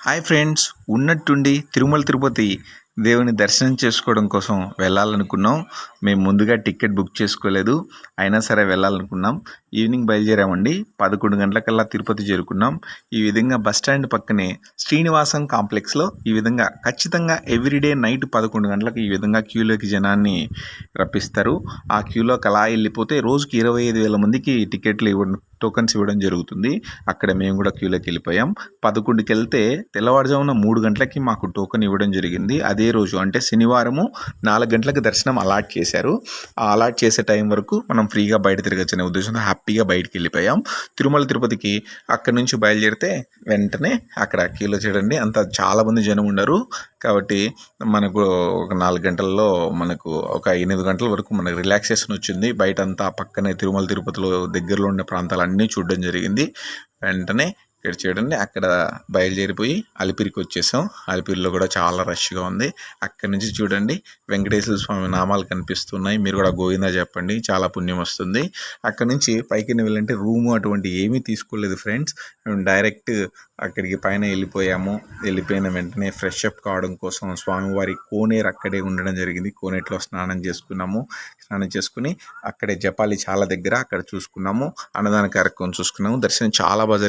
Hi friends ఉన్నట్టుండి తిరుమల తిరుపతి దేవుని దర్శనం చేసుకోవడం కోసం వెళ్ళాలనుకున్నాం. మేము ముందుగా టికెట్ బుక్ చేసుకోలేదు. అయినా సరే వెళ్ళాలనుకున్నాం. ఈవినింగ్ బయలుదేరామండి. పదకొండు గంటలకల్లా తిరుపతి చేరుకున్నాం. ఈ విధంగా బస్ స్టాండ్ పక్కనే శ్రీనివాసం కాంప్లెక్స్లో ఈ విధంగా ఖచ్చితంగా ఎవ్రీడే నైట్ పదకొండు గంటలకు ఈ విధంగా క్యూలోకి జనాన్ని రప్పిస్తారు. ఆ క్యూలోకి అలా వెళ్ళిపోతే రోజుకి ఇరవై ఐదు వేల మందికి టికెట్లు ఇవ్వడం టోకన్స్ ఇవ్వడం జరుగుతుంది. అక్కడ మేము కూడా క్యూలోకి వెళ్ళిపోయాం. పదకొండుకి వెళ్తే తెల్లవారుజామున మూడు గంటలకి మాకు టోకెన్ ఇవ్వడం జరిగింది. అదే రోజు అంటే శనివారము నాలుగు గంటలకు దర్శనం అలాట్ చేశారు. ఆ అలాట్ చేసే టైం వరకు మనం ఫ్రీగా బయట తిరగచ్చనే ఉద్దేశంతో హ్యాపీగా బయటికి వెళ్ళిపోయాం. తిరుమల తిరుపతికి అక్కడి నుంచి బయలుదేరితే వెంటనే అక్కడ క్యూలో చూడండి అంత చాలామంది జనం ఉన్నారు. కాబట్టి మనకు ఒక నాలుగు గంటల్లో మనకు ఒక ఎనిమిది గంటల వరకు మనకు రిలాక్సేషన్ వచ్చింది. బయట అంతా పక్కనే తిరుమల తిరుపతిలో దగ్గరలో ఉండే అన్నీ చూడడం జరిగింది. వెంటనే ఇక్కడ చూడండి అక్కడ బయలుదేరిపోయి అలిపిరికి వచ్చేసాం. అలిపిరిలో కూడా చాలా రష్గా ఉంది. అక్కడి నుంచి చూడండి వెంకటేశ్వర స్వామి నామాలు కనిపిస్తున్నాయి. మీరు కూడా గోవిందా చెప్పండి చాలా పుణ్యం వస్తుంది. అక్కడి నుంచి పైకి వెళ్ళంటే రూము అటువంటి ఏమీ తీసుకోలేదు ఫ్రెండ్స్. మేము డైరెక్ట్ అక్కడికి పైన వెళ్ళిపోయాము. వెళ్ళిపోయిన వెంటనే ఫ్రెష్ అప్ కావడం కోసం స్వామివారి కోనేరు అక్కడే ఉండడం జరిగింది. కోనేట్లో స్నానం చేసుకున్నాము. స్నానం చేసుకుని అక్కడే జపాలి చాలా దగ్గర అక్కడ చూసుకున్నాము. అన్నదాన కార్యక్రమం చూసుకున్నాము. దర్శనం చాలా బాగా